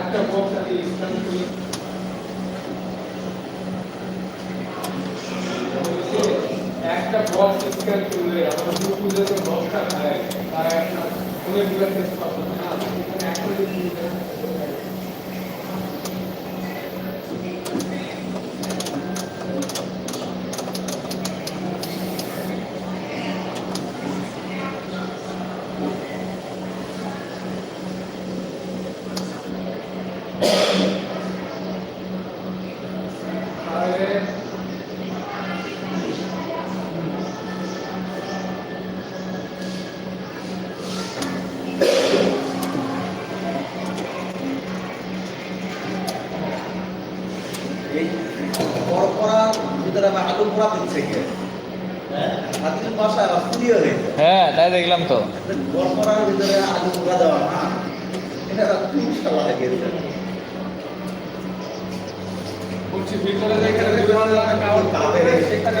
একটা বক্স আছে স্ক্যান করে স্ক্যান করলে আমার পুজো তো বক্সটা খায় তারা একটা অনেকগুলো টেস্ট পাবো এই পরপরার ভিতরে আবার আলু পোড়া দিচ্ছে কে হ্যাঁ তাই দেখলাম তো। পরপরার ভিতরে আলু পোড়া দেওয়া না এটা খুব সালা গেছে বলছি ভিতরে যেখানে সেখানে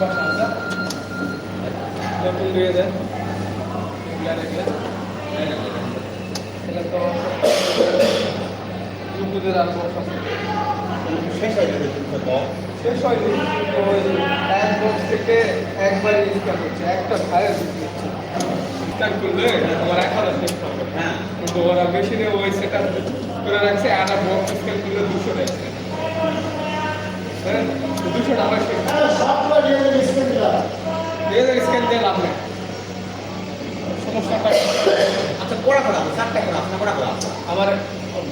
ভাষা আছে? নতুন দিয়ে দেন। এগুলা এগুলা এগুলা তো ইউটিউবে আর বক্স আছে। শেষ হয়নি। তো এক বক্স থেকে একবার স্ক্যান হচ্ছে একটা করলে তোমার এক হাজার টেস্ট হবে। হ্যাঁ। কিন্তু ওরা মেশিনে ওই সেটা করে রাখছে। আর বক্স স্ক্যান করলে দুশো রাখছে দুশো টাকা লেজার স্ক্যান দিয়ে লাভ নেই সমস্যাটা আচ্ছা পোড়া করা চারটা করা আছে, না করা আমার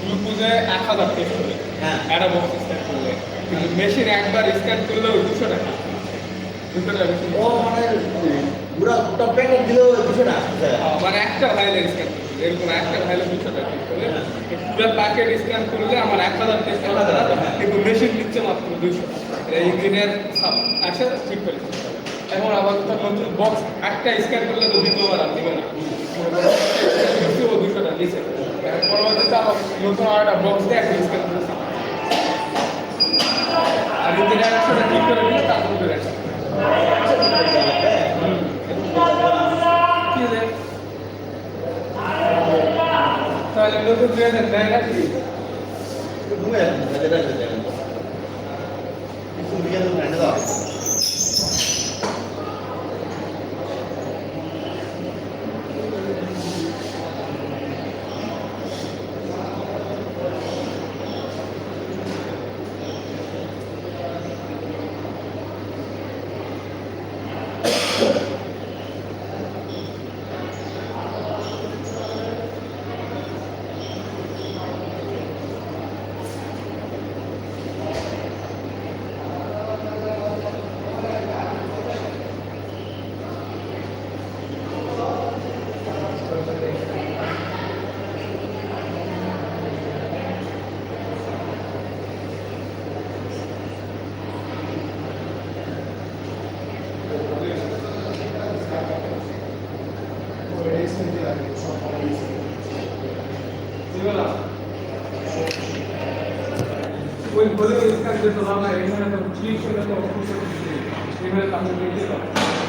গ্লুকোজে এক হাজার টেস্ট হবে হ্যাঁ। একটা বক্স স্ক্যান করলে। কিন্তু মেশিন একবার স্ক্যান করলেও দুশো টাকা। দুশো টাকা ও মানে পুরা গোটা প্যাকেট দিলেও দুশো টাকা আসছে। মানে একটা ভাইলের স্ক্যান এরকম একটা ভাইলে দুশো টাকা টেস্ট করলে পুরো প্যাকেট স্ক্যান করলে আমার এক হাজার টেস্ট হাজার কিন্তু মেশিন দিচ্ছে মাত্র দুশো ইঞ্জিনিয়ার আসে ঠিক করে এখন আবার তো নতুন বক্স একটা স্ক্যান করলে তো দ্বিতীয়বার আর দিবে না। ও দুশো টাকা দিচ্ছে এখন পরবর্তীতে আবার নতুন আর একটা বক্স দিয়ে একটা স্ক্যান করছে আর ইঞ্জিনিয়ার ঠিক করে কি তাহলে নতুন দুই হাজার দেয় নাকি একটু 你不是都买那到。ওই বলে স্ক্যান করতে পারলাম এখানে তো ঠিক হলে তো অফিসে এখানে কাজ করতে